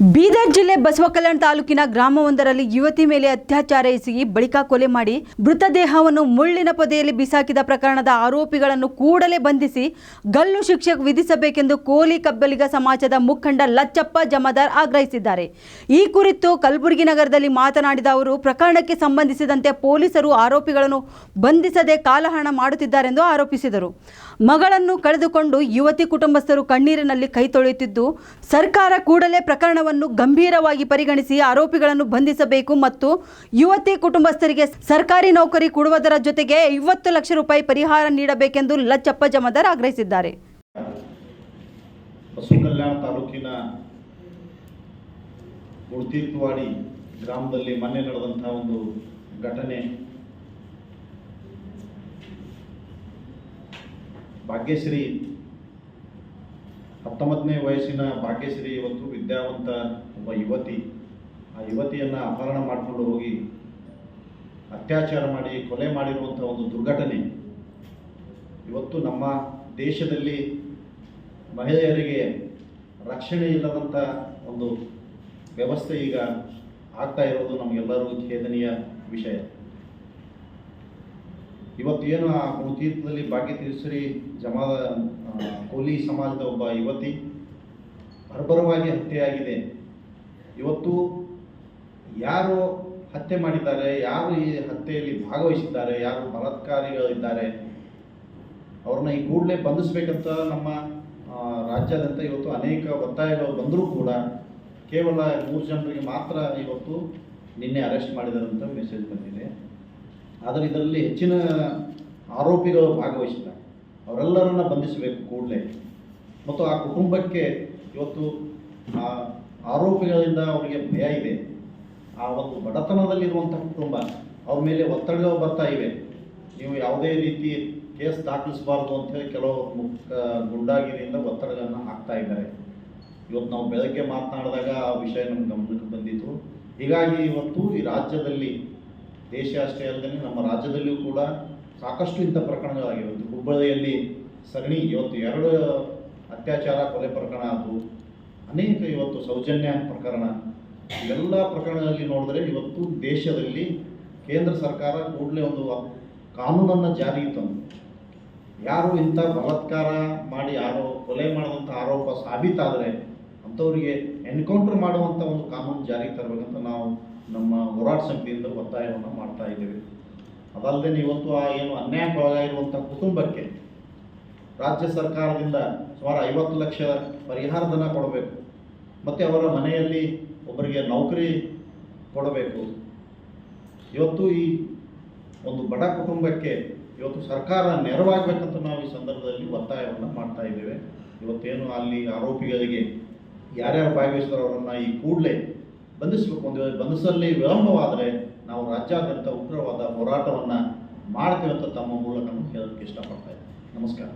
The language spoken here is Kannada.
ಬೀದರ್ ಜಿಲ್ಲೆ ಬಸವಕಲ್ಯಾಣ ತಾಲೂಕಿನ ಗ್ರಾಮವೊಂದರಲ್ಲಿ ಯುವತಿ ಮೇಲೆ ಅತ್ಯಾಚಾರ ಎಸಗಿ ಬಳಿಕ ಕೊಲೆ ಮಾಡಿ ಮೃತದೇಹವನ್ನು ಮುಳ್ಳಿನ ಪೊದೆಯಲ್ಲಿ ಬಿಸಾಕಿದ ಪ್ರಕರಣದ ಆರೋಪಿಗಳನ್ನು ಕೂಡಲೇ ಬಂಧಿಸಿ ಗಲ್ಲು ಶಿಕ್ಷೆ ವಿಧಿಸಬೇಕೆಂದು ಕೋಲಿ ಕಬ್ಬಲಿಗ ಸಮಾಜದ ಮುಖಂಡ ಲಚ್ಚಪ್ಪ ಜಮದಾರ್ ಆಗ್ರಹಿಸಿದ್ದಾರೆ. ಈ ಕುರಿತು ಕಲಬುರಗಿ ನಗರದಲ್ಲಿ ಮಾತನಾಡಿದ ಅವರು, ಪ್ರಕರಣಕ್ಕೆ ಸಂಬಂಧಿಸಿದಂತೆ ಪೊಲೀಸರು ಆರೋಪಿಗಳನ್ನು ಬಂಧಿಸದೆ ಕಾಲಹರಣ ಮಾಡುತ್ತಿದ್ದಾರೆಂದು ಆರೋಪಿಸಿದರು. ಮಗಳನ್ನು ಕಳೆದುಕೊಂಡು ಯುವತಿ ಕುಟುಂಬಸ್ಥರು ಕಣ್ಣೀರಿನಲ್ಲಿ ಕೈ ತೊಳೆಯುತ್ತಿದ್ದು, ಸರ್ಕಾರ ಕೂಡಲೇ ಪ್ರಕರಣವನ್ನು ಗಂಭೀರವಾಗಿ ಪರಿಗಣಿಸಿ ಆರೋಪಿಗಳನ್ನು ಬಂಧಿಸಬೇಕು ಮತ್ತು ಯುವತಿ ಕುಟುಂಬಸ್ಥರಿಗೆ ಸರ್ಕಾರಿ ನೌಕರಿ ಕೊಡುವುದರ ಜೊತೆಗೆ ಐವತ್ತು ಲಕ್ಷ ರೂಪಾಯಿ ಪರಿಹಾರ ನೀಡಬೇಕೆಂದು ಲಚ್ಚಪ್ಪ ಜಮದಾರ್ ಆಗ್ರಹಿಸಿದ್ದಾರೆ. ಗ್ರಾಮದಲ್ಲಿ ಮೊನ್ನೆ ನಡೆದಂತಹ ಒಂದು ಘಟನೆ ಭಾಗ್ಯಶ್ರೀ. ಹತ್ತೊಂಬತ್ತನೇ ವಯಸ್ಸಿನ ಭಾಗ್ಯಶ್ರೀ ಇವತ್ತು ವಿದ್ಯಾವಂತ ಒಬ್ಬ ಯುವತಿ. ಆ ಯುವತಿಯನ್ನು ಅಪಹರಣ ಮಾಡಿಕೊಂಡು ಹೋಗಿ ಅತ್ಯಾಚಾರ ಮಾಡಿ, ಕೊಲೆ ಮಾಡಿರುವಂಥ ಒಂದು ದುರ್ಘಟನೆ. ಇವತ್ತು ನಮ್ಮ ದೇಶದಲ್ಲಿ ಮಹಿಳೆಯರಿಗೆ ರಕ್ಷಣೆ ಇಲ್ಲದಂಥ ಒಂದು ವ್ಯವಸ್ಥೆ ಈಗ ಆಗ್ತಾ ಇರೋದು ನಮಗೆಲ್ಲರಿಗೂ ಖೇದನೀಯ ವಿಷಯ. ಇವತ್ತೇನು ಆ ಮುತೀರ್ಥದಲ್ಲಿ ಭಾಗ್ಯತೀಶ್ವರಿ ಜಮಾ ಜಮಾದ ಕೋಲಿ ಸಮಾಜದ ಒಬ್ಬ ಯುವತಿ ಬರ್ಬರವಾಗಿ ಹತ್ಯೆಯಾಗಿದೆ. ಇವತ್ತು ಯಾರು ಹತ್ಯೆ ಮಾಡಿದ್ದಾರೆ, ಯಾರು ಈ ಹತ್ಯೆಯಲ್ಲಿ ಭಾಗವಹಿಸಿದ್ದಾರೆ, ಯಾರು ಬಲಾತ್ಕಾರಿಗಳಿದ್ದಾರೆ, ಅವ್ರನ್ನ ಈ ಕೂಡಲೇ ಬಂಧಿಸ್ಬೇಕಂತ ನಮ್ಮ ರಾಜ್ಯಾದ್ಯಂತ ಇವತ್ತು ಅನೇಕ ಒತ್ತಾಯಗಳು ಬಂದರೂ ಕೂಡ ಕೇವಲ ಮೂರು ಜನರಿಗೆ ಮಾತ್ರ ಇವತ್ತು ನಿನ್ನೆ ಅರೆಸ್ಟ್ ಮಾಡಿದಾರಂತ ಮೆಸೇಜ್ ಬಂದಿದೆ. ಆದರೆ ಇದರಲ್ಲಿ ಹೆಚ್ಚಿನ ಆರೋಪಿಗಳು ಭಾಗವಹಿಸಿದ್ದಾರೆ. ಅವರೆಲ್ಲರನ್ನ ಬಂಧಿಸಬೇಕು ಕೂಡಲೇ. ಮತ್ತು ಆ ಕುಟುಂಬಕ್ಕೆ ಇವತ್ತು ಆ ಆರೋಪಿಗಳಿಂದ ಅವರಿಗೆ ಭಯ ಇದೆ. ಆ ಒಂದು ಬಡತನದಲ್ಲಿರುವಂಥ ಕುಟುಂಬ, ಅವ್ರ ಮೇಲೆ ಒತ್ತಡಗಳು ಬರ್ತಾ ಇವೆ. ನೀವು ಯಾವುದೇ ರೀತಿ ಕೇಸ್ ದಾಖಲಿಸಬಾರ್ದು ಅಂತೇಳಿ ಕೆಲವು ಮುಖ ಗುಂಡಾಗಿರಿಯಿಂದ ಒತ್ತಡಗಳನ್ನು ಹಾಕ್ತಾ ಇದ್ದಾರೆ. ಇವತ್ತು ನಾವು ಬೆಳಗ್ಗೆ ಮಾತನಾಡಿದಾಗ ಆ ವಿಷಯ ನಮ್ಮ ಗಮನಕ್ಕೆ ಬಂದಿತ್ತು. ಹೀಗಾಗಿ ಇವತ್ತು ಈ ರಾಜ್ಯದಲ್ಲಿ ದೇಶ ಅಷ್ಟೇ ಅಲ್ಲದೆ ನಮ್ಮ ರಾಜ್ಯದಲ್ಲಿಯೂ ಕೂಡ ಸಾಕಷ್ಟು ಇಂಥ ಪ್ರಕರಣಗಳಾಗಿರುತ್ತೆ ಹುಬ್ಬಳ್ಳಿಯಲ್ಲಿ ಸಗಣಿ ಇವತ್ತು ಎರಡು ಅತ್ಯಾಚಾರ ಕೊಲೆ ಪ್ರಕರಣ ಆದವು. ಅನೇಕ ಇವತ್ತು ಸೌಜನ್ಯ ಪ್ರಕರಣ. ಇವೆಲ್ಲ ಪ್ರಕರಣಗಳಲ್ಲಿ ನೋಡಿದ್ರೆ ಇವತ್ತು ದೇಶದಲ್ಲಿ ಕೇಂದ್ರ ಸರ್ಕಾರ ಕೂಡಲೇ ಒಂದು ಕಾನೂನನ್ನು ಜಾರಿಗೆ ತಂದು ಯಾರು ಇಂಥ ಬಲಾತ್ಕಾರ ಮಾಡಿ ಯಾರೋ ಕೊಲೆ ಮಾಡಿದಂಥ ಆರೋಪ ಸಾಬೀತಾದರೆ ಅಂಥವರಿಗೆ ಎನ್ಕೌಂಟರ್ ಮಾಡುವಂಥ ಒಂದು ಕಾನೂನು ಜಾರಿಗೆ ತರಬೇಕಂತ ನಾವು ಹೋರಾಟ ಸಮಿತಿಯಿಂದ ಒತ್ತಾಯವನ್ನು ಮಾಡ್ತಾ ಇದ್ದೇವೆ. ಅದಲ್ಲದೆ ಇವತ್ತು ಆ ಏನು ಅನ್ಯಾಯಕ್ಕೊಳಗಾಗಿರುವಂಥ ಕುಟುಂಬಕ್ಕೆ ರಾಜ್ಯ ಸರ್ಕಾರದಿಂದ ಸುಮಾರು ಐವತ್ತು ಲಕ್ಷ ಪರಿಹಾರಧನ ಕೊಡಬೇಕು. ಮತ್ತು ಅವರ ಮನೆಯಲ್ಲಿ ಒಬ್ಬರಿಗೆ ನೌಕರಿ ಕೊಡಬೇಕು. ಇವತ್ತು ಈ ಒಂದು ಬಡ ಕುಟುಂಬಕ್ಕೆ ಇವತ್ತು ಸರ್ಕಾರ ನೆರವಾಗಬೇಕಂತ ನಾವು ಈ ಸಂದರ್ಭದಲ್ಲಿ ಒತ್ತಾಯವನ್ನು ಮಾಡ್ತಾ ಇದ್ದೇವೆ. ಇವತ್ತೇನು ಅಲ್ಲಿ ಆರೋಪಿಗಳಿಗೆ ಯಾರ್ಯಾರು ಭಾಗವಹಿಸಿದ್ರು ಅವರನ್ನು ಈ ಕೂಡಲೇ ಬಂಧಿಸಬೇಕು ಒಂದು ಬಂಧಿಸಲ್ಲಿ ವಿಳಂಬವಾದರೆ ನಾವು ರಾಜ್ಯಾದ್ಯಂತ ಉಗ್ರವಾದ ಹೋರಾಟವನ್ನು ಮಾಡ್ತೇವೆ ಅಂತ ತಮ್ಮ ಮೂಲಕ ಹೇಳೋಕ್ಕೆ ಇಷ್ಟಪಡ್ತಾ ನಮಸ್ಕಾರ.